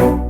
you